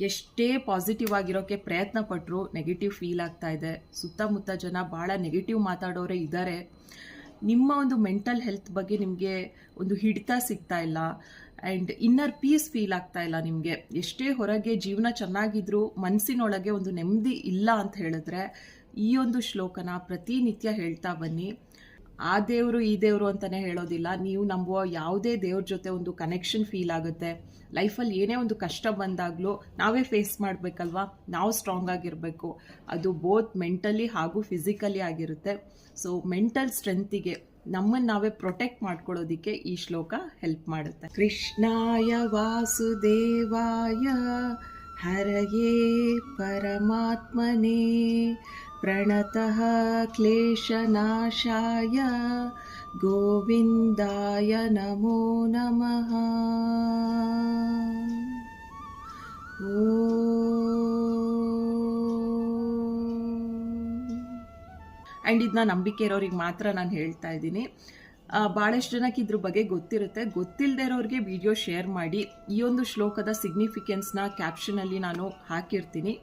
ಎಷ್ಟೇ ಪಾಸಿಟಿವ್ ಆಗಿರೋಕ್ಕೆ ಪ್ರಯತ್ನ ಪಟ್ಟರು ನೆಗೆಟಿವ್ ಫೀಲ್ ಆಗ್ತಾ ಇದೆ. ಸುತ್ತಮುತ್ತ ಜನ ಭಾಳ ನೆಗೆಟಿವ್ ಮಾತಾಡೋರೇ ಇದ್ದಾರೆ ನಿಮ್ಮ ಒಂದು ಮೆಂಟಲ್ ಹೆಲ್ತ್ ಬಗ್ಗೆ ನಿಮಗೆ ಒಂದು ಹಿಡಿತ ಸಿಗ್ತಾ ಇಲ್ಲ. ಆ್ಯಂಡ್ ಇನ್ನರ್ ಪೀಸ್ ಫೀಲ್ ಆಗ್ತಾ ಇಲ್ಲ ನಿಮಗೆ. ಎಷ್ಟೇ ಹೊರಗೆ ಜೀವನ ಚೆನ್ನಾಗಿದ್ರೂ ಮನಸ್ಸಿನೊಳಗೆ ಒಂದು ನೆಮ್ಮದಿ ಇಲ್ಲ ಅಂತ ಹೇಳಿದ್ರೆ ಈ ಒಂದು ಶ್ಲೋಕನ ಪ್ರತಿನಿತ್ಯ ಹೇಳ್ತಾ ಬನ್ನಿ. ಆ ದೇವರು, ಈ ದೇವರು ಅಂತಲೇ ಹೇಳೋದಿಲ್ಲ. ನೀವು ನಂಬುವ ಯಾವುದೇ ದೇವ್ರ ಜೊತೆ ಒಂದು ಕನೆಕ್ಷನ್ ಫೀಲ್ ಆಗುತ್ತೆ. ಲೈಫಲ್ಲಿ ಏನೇ ಒಂದು ಕಷ್ಟ ಬಂದಾಗಲೂ ನಾವೇ ಫೇಸ್ ಮಾಡಬೇಕಲ್ವಾ? ನಾವು ಸ್ಟ್ರಾಂಗ್ ಆಗಿರಬೇಕು. ಅದು ಬೋತ್ ಮೆಂಟಲಿ ಹಾಗೂ ಫಿಸಿಕಲಿ ಆಗಿರುತ್ತೆ. ಸೊ ಮೆಂಟಲ್ ಸ್ಟ್ರೆಂತಿಗೆ ನಮ್ಮನ್ನು ನಾವೇ ಪ್ರೊಟೆಕ್ಟ್ ಮಾಡ್ಕೊಳ್ಳೋದಕ್ಕೆ ಈ ಶ್ಲೋಕ ಹೆಲ್ಪ್ ಮಾಡುತ್ತೆ. ಕೃಷ್ಣಾಯ ವಾಸುದೇವಾಯ ಹರಯೇ ಪರಮಾತ್ಮನೇ. ಪ್ರಣತಃ ಕ್ಲೇಶನಾಶಾಯ. ಗೋವಿಂದಾಯ ನಮೋ ನಮಃ. ಆ್ಯಂಡ್ ಇದನ್ನ ನಂಬಿಕೆ ಇರೋರಿಗೆ ಮಾತ್ರ ನಾನು ಹೇಳ್ತಾ ಇದ್ದೀನಿ. ಭಾಳಷ್ಟು ಜನಕ್ಕೆ ಇದ್ರ ಬಗ್ಗೆ ಗೊತ್ತಿರುತ್ತೆ. ಗೊತ್ತಿಲ್ಲದೆ ಇರೋರಿಗೆ ವಿಡಿಯೋ ಶೇರ್ ಮಾಡಿ. ಈ ಒಂದು ಶ್ಲೋಕದ ಸಿಗ್ನಿಫಿಕೆನ್ಸ್ನ ಕ್ಯಾಪ್ಷನಲ್ಲಿ ನಾನು ಹಾಕಿರ್ತೀನಿ.